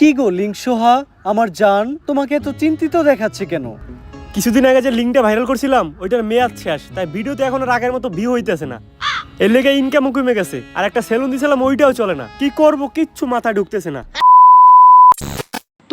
কি গো লিংসোহা আমার জান তোমাকে এত চিন্তিত দেখাচ্ছে কেন? কিছুদিন আগে যে লিঙ্কটা ভাইরাল করছিলাম, ওইটার মেয়াদ শেষ। তাই ভিডিওতে এখন আর আগের মতো ভিউ হইতেছে না। এর লেগে ইনকামও কমে গেছে। আর একটা সেলুন দিয়েছিলাম ওইটাও চলে না। কি করব, কিচ্ছু মাথা ঢুকতেছে না।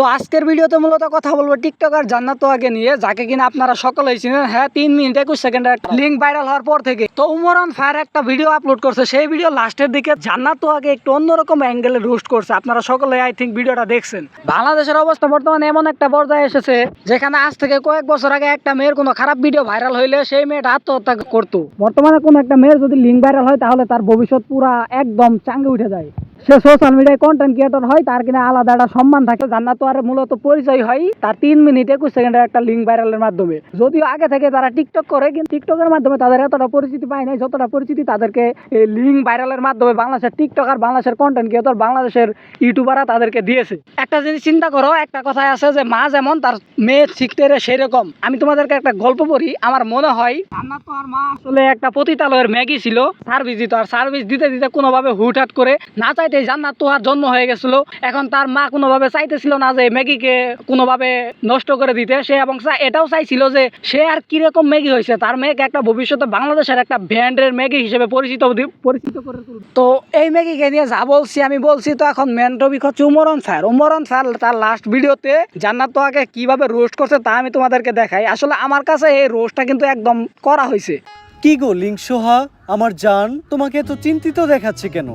তো আজকের ভিডিওতে মূলত কথা বলব টিকটকার জান্নাত তোয়াকে নিয়ে, যাকে কিনা আপনারা সকলেই চিনেন। হ্যাঁ তিন মিনিট, একুশ সেকেন্ডের লিঙ্ক ভাইরাল হওয়ার পর থেকে। তো উমরান ফায়ার একটা ভিডিও আপলোড করছে। সেই ভিডিও লাস্টের দিকে জান্নাত তোয়াকে একটু অন্যরকম অ্যাঙ্গেলে রোস্ট করছে। আপনারা সকলে আই থিঙ্ক ভিডিওটা দেখছেন। বাংলাদেশের অবস্থা বর্তমানে এমন একটা পর্যায়ে এসেছে, যেখানে আজ থেকে কয়েক বছর আগে একটা মেয়ের কোনো খারাপ ভিডিও ভাইরাল হইলে সেই মেয়েটা আত্মহত্যা করতো। বর্তমানে কোনো একটা মেয়ের যদি লিঙ্ক ভাইরাল হয়, তাহলে তার ভবিষ্যৎ পুরা একদম চাঙ্গে উঠে যায়। সে সোশ্যাল মিডিয়ায় কন্টেন্ট ক্রিয়েটর হয়, তার কিনা আলাদা একটা সম্মান থাকে। জান্নাত তো আর মূলত পরিচয় হয়, তার তিন মিনিট একুশ সেকেন্ডের একটা লিঙ্ক ভাইরালের মাধ্যমে। যদিও আগে থেকে তারা টিকটক করে, কিন্তু টিকটকের মাধ্যমে তাদের এতটা পরিচিতি পায় নাই, যতটা পরিচিতি তাদেরকে এই লিঙ্ক ভাইরালের মাধ্যমে বাংলাদেশের টিকটক আর বাংলাদেশের কন্টেন্ট ক্রিয়েটর বাংলাদেশের ইউটিউবাররা তাদেরকে দিয়েছে। একটা জিনিস চিন্তা করো, একটা কথায় আছে যে মা যেমন তার মেয়ে শিখতে রে সেরকম। আমি তোমাদেরকে একটা গল্প পড়ি, আমার মনে হয় জান্নাত আর মা আসলে একটা পতিতালয়ের ম্যাগি ছিল। সার্ভিস দিত, আর সার্ভিস দিতে দিতে কোনোভাবে হুটহাট করে না চাইতে জান্নাত তোহার জন্ম হয়ে গেছিল। এখন তার মা কোনোভাবে চাইতেছিল না যে ম্যাগিকে কোনোভাবে নষ্ট করে দিতে। সে এবং এটাও চাইছিল যে সে আর কীরকম ম্যাগি হয়েছে। তার মেয়েকে একটা ভবিষ্যতে বাংলাদেশের একটা ব্র্যান্ডের ম্যাগি হিসেবে পরিচিত পরিচিত করে। তো এই ম্যাগিকে নিয়ে যা বলছি, আমি বলছি তো এখন মেন টপিক হচ্ছে উমরন স্যার। উমরন স্যার তার লাস্ট ভিডিওতে জান্নাত তোহাকে কীভাবে রোস্ট করছে তা আমি তোমাদেরকে দেখাই। আসলে আমার কাছে এই রোস্টটা কিন্তু একদম করা হয়েছে। কি গো, লিংসোহা? আমার জান তোমাকে এত চিন্তিত দেখাচ্ছে কেন?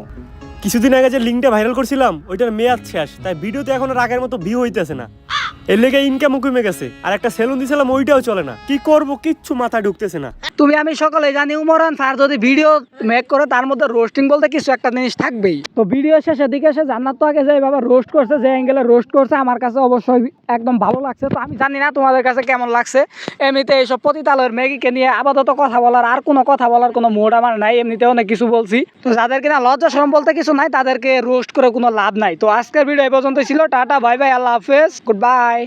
কিছুদিন আগে যে লিঙ্কটা ভাইরাল করছিলাম, ওইটার মেয়াদ শেষ, তাই ভিডিওতে এখন আর আগের মতো ভিউ হইতেছে না। এর লেগে কমে গেছে, আর একটা সেলুন দিছিলাম, ওইটাও চলে না। কি করব, কিচ্ছু মাথায় ঢুকতেছে না। তুমি আমি সকলে জানি, উমরান স্যার, যদি ভিডিও মেক করে, তার মধ্যে রোস্টিং বলতে কিছু একটা জিনিস থাকবেই। তো ভিডিও শেষের দিকে এসে জান্নাত তো আগে যে বাবা রোস্ট করছে, যে অ্যাঙ্গেলে রোস্ট করছে, আমার কাছে অবশ্যই একদম ভালো লাগছে। তো আমি জানি না তোমাদের কাছে কেমন লাগছে। এমনিতে এইসব পতিতালয়ের ম্যাগিকে নিয়ে আপাতত কথা বলার আর কোনো কথা বলার কোনো মোড আমার নাই। এমনিতে অনেক কিছু বলছি। তো যাদের কিনা লজ্জা সরম বলতে কিছু নাই, তাদেরকে রোস্ট করে কোনো লাভ নাই। তো আজকের ভিডিও এই পর্যন্ত ছিল। টাটা বাই বাই আল্লাহ হাফেজ। Good bye